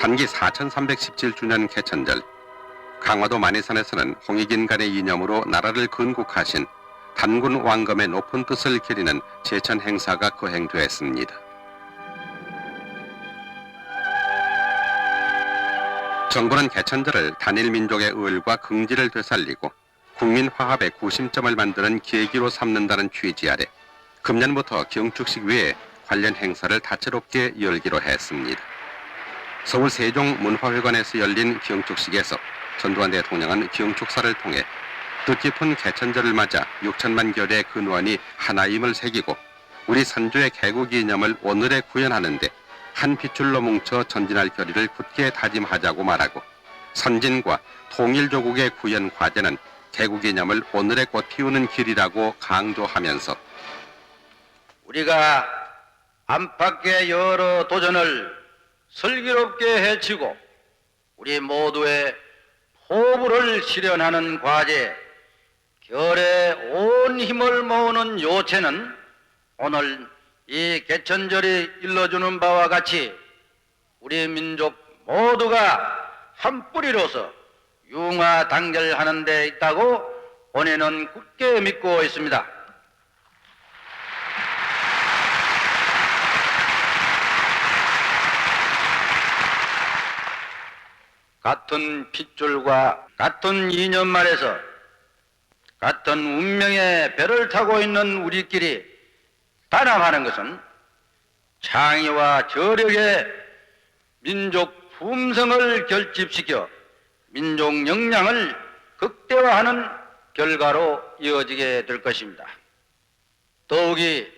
단기 4317주년 개천절 강화도 만이산에서는 홍익인간의 이념으로 나라를 건국하신 단군 왕검의 높은 뜻을 기리는 제천 행사가 거행되었습니다. 정부는 개천절을 단일 민족의 의을과 긍지를 되살리고 국민 화합의 구심점을 만드는 계기로 삼는다는 취지 아래 금년부터 경축식 외에 관련 행사를 다채롭게 열기로 했습니다. 서울 세종문화회관에서 열린 경축식에서 전두환 대통령은 경축사를 통해 뜻깊은 개천절을 맞아 6천만 결의 근원이 하나임을 새기고 우리 선조의 개국 이념을 오늘에 구현하는데 한 핏줄로 뭉쳐 전진할 결의를 굳게 다짐하자고 말하고 선진과 통일조국의 구현 과제는 개국 이념을 오늘에 꽃 피우는 길이라고 강조하면서 우리가 안팎의 여러 도전을 슬기롭게 해치고 우리 모두의 포부를 실현하는 과제, 결에 온 힘을 모으는 요체는 오늘 이 개천절이 일러주는 바와 같이 우리 민족 모두가 한 뿌리로서 융화 단결하는 데 있다고 본인은 굳게 믿고 있습니다. 같은 핏줄과 같은 이념 말에서 같은 운명의 배를 타고 있는 우리끼리 단합하는 것은 창의와 저력의 민족 품성을 결집시켜 민족 역량을 극대화하는 결과로 이어지게 될 것입니다. 더욱이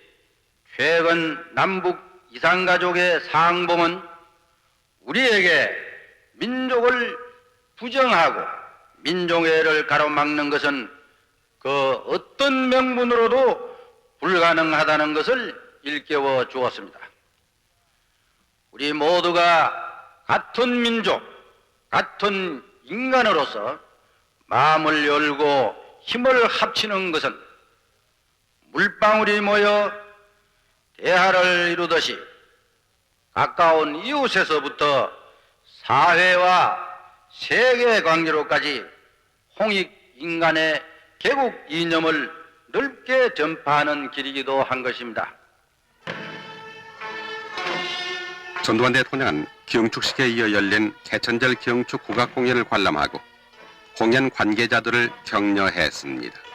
최근 남북 이산가족의 상봉은 우리에게 민족을 부정하고 민족애를 가로막는 것은 그 어떤 명분으로도 불가능하다는 것을 일깨워 주었습니다. 우리 모두가 같은 민족, 같은 인간으로서 마음을 열고 힘을 합치는 것은 물방울이 모여 대하를 이루듯이 가까운 이웃에서부터 사회와 세계 관계로까지 홍익 인간의 개국 이념을 넓게 전파하는 길이기도 한 것입니다. 전두환 대통령은 경축식에 이어 열린 개천절 경축 국악 공연을 관람하고 공연 관계자들을 격려했습니다.